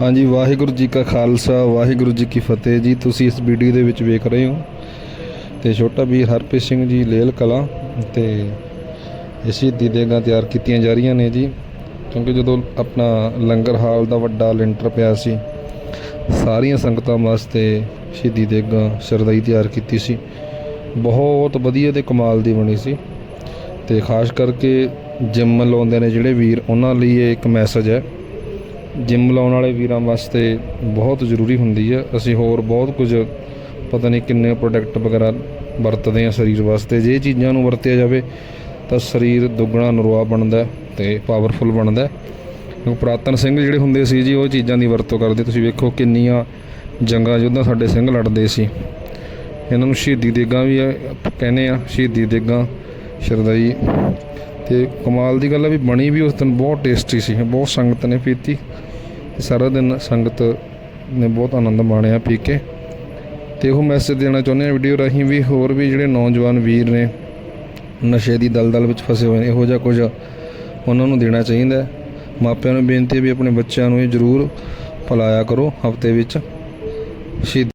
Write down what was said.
ਹਾਂਜੀ, ਵਾਹਿਗੁਰੂ ਜੀ ਕਾ ਖਾਲਸਾ, ਵਾਹਿਗੁਰੂ ਜੀ ਕੀ ਫਤਿਹ ਜੀ। ਤੁਸੀਂ ਇਸ ਵੀਡੀਓ ਦੇ ਵਿੱਚ ਵੇਖ ਰਹੇ ਹੋ ਤੇ ਛੋਟਾ ਵੀਰ ਹਰਪ੍ਰੀਤ ਸਿੰਘ ਜੀ ਲੇਲ ਕਲਾ ਤੇ ਇਹ ਸ਼ਹੀਦੀ ਦੇਗਾਂ ਤਿਆਰ ਕੀਤੀਆਂ ਜਾ ਰਹੀਆਂ ਨੇ ਜੀ। ਕਿਉਂਕਿ ਜਦੋਂ ਆਪਣਾ ਲੰਗਰ ਹਾਲ ਦਾ ਵੱਡਾ ਲੈਂਟਰ ਪਿਆ ਸੀ, ਸਾਰੀਆਂ ਸੰਗਤਾਂ ਵਾਸਤੇ ਸ਼ਹੀਦੀ ਦੇਗਾਂ ਸ਼ਰਦਾਈ ਤਿਆਰ ਕੀਤੀ ਸੀ। ਬਹੁਤ ਵਧੀਆ ਤੇ ਕਮਾਲ ਦੀ ਬਣੀ ਸੀ। ਤੇ ਖਾਸ ਕਰਕੇ ਜਿਮ ਲਾਉਂਦੇ ਨੇ ਜਿਹੜੇ ਵੀਰ, ਉਹਨਾਂ ਲਈ ਇਹ ਇੱਕ ਮੈਸੇਜ ਹੈ। ਜਿਮ ਲਾਉਣ ਵਾਲੇ ਵੀਰਾਂ ਵਾਸਤੇ ਬਹੁਤ ਜ਼ਰੂਰੀ ਹੁੰਦੀ ਹੈ। ਅਸੀਂ ਹੋਰ ਬਹੁਤ ਕੁਝ ਪਤਾ ਨਹੀਂ ਕਿੰਨੇ ਪ੍ਰੋਡਕਟ ਵਗੈਰਾ ਵਰਤਦੇ ਆ ਸਰੀਰ ਵਾਸਤੇ। ਜੇ ਚੀਜ਼ਾਂ ਨੂੰ ਵਰਤਿਆ ਜਾਵੇ ਤਾਂ ਸਰੀਰ ਦੁੱਗਣਾ ਨਰਵਾ ਬਣਦਾ ਹੈ ਤੇ ਪਾਵਰਫੁਲ ਬਣਦਾ ਹੈ। ਪੁਰਾਤਨ ਸਿੰਘ ਜਿਹੜੇ ਹੁੰਦੇ ਸੀ ਜੀ, ਉਹ ਚੀਜ਼ਾਂ ਦੀ ਵਰਤੋਂ ਕਰਦੇ। ਤੁਸੀਂ ਵੇਖੋ ਕਿੰਨੀਆਂ ਜੰਗਾਂ ਯੁੱਧਾਂ ਸਾਡੇ ਸਿੰਘ ਲੜਦੇ ਸੀ। ਇਹਨਾਂ ਨੂੰ ਸ਼ਹੀਦੀ ਦੇਗਾਂ ਵੀ ਕਹਿੰਦੇ ਆ ਸ਼ਹੀਦੀ ਦੇਗਾਂ ਸ਼ਰਦਾਈ ਤੇ ਕਮਾਲ ਦੀ ਗੱਲ ਹੈ ਵੀ ਬਣੀ ਵੀ ਉਸ ਦਿਨ ਬਹੁਤ ਟੇਸਟੀ ਸੀ, ਬਹੁਤ ਸੰਗਤ ਨੇ ਪੀਤੀ ਤੇ ਸਾਰਾ ਦਿਨ ਸੰਗਤ ਨੇ ਬਹੁਤ ਆਨੰਦ ਮਾਣਿਆ ਪੀ ਕੇ। ਤੇ ਉਹ ਮੈਸੇਜ ਦੇਣਾ ਚਾਹੁੰਦੇ ਆ ਵੀਡੀਓ ਰਾਹੀਂ ਵੀ ਹੋਰ ਵੀ ਜਿਹੜੇ ਨੌਜਵਾਨ ਵੀਰ ਨੇ, ਨਸ਼ੇ ਦੀ ਦਲਦਲ ਵਿੱਚ ਫਸੇ ਹੋਏ ਨੇ, ਇਹੋ ਜਿਹਾ ਕੁਝ ਉਹਨਾਂ ਨੂੰ ਦੇਣਾ ਚਾਹੀਦਾ ਮਾਪਿਆਂ ਨੂੰ ਬੇਨਤੀ ਹੈ ਵੀ ਆਪਣੇ ਬੱਚਿਆਂ ਨੂੰ ਇਹ ਜ਼ਰੂਰ ਭੁਲਾਇਆ ਕਰੋ ਹਫ਼ਤੇ ਵਿੱਚ। ਸ਼ਹੀਦ